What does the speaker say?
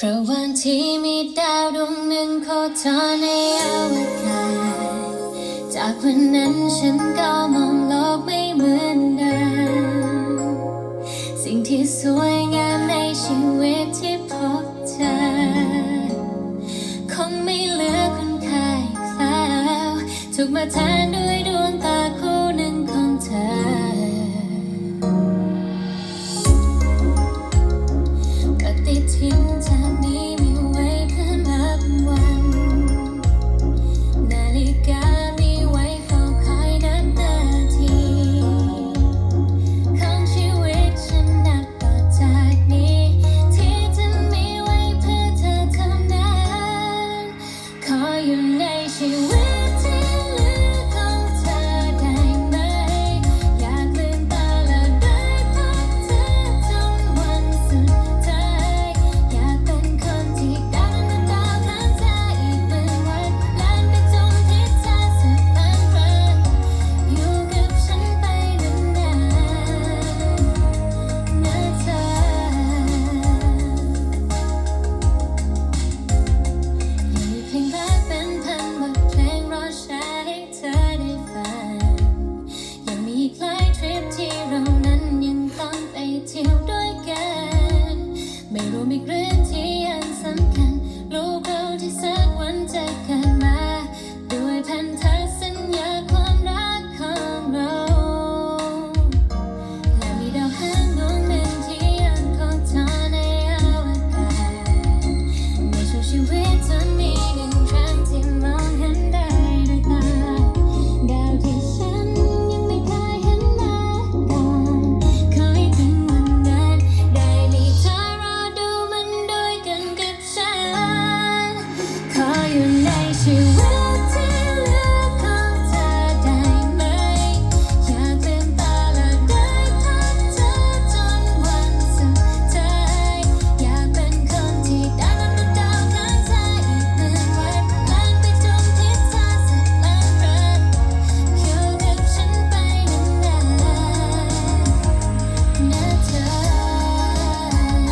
พราะว่างที่มีดาวดวงหนึ่งโคจรในอวกาศจากวันนั้นฉันก็มองโลกไม่เหมือนเดิมสิ่งที่สวยงามในชีวิตที่พบเจอคงไม่เหลือคุณค่าอีกแล้วถูกมาแทนด้วยดวงตาคู่หนึ่งของเธอ อีกเรื่องที่ยังสำคัญ ลูกเราที่สักวันจะเกิดมา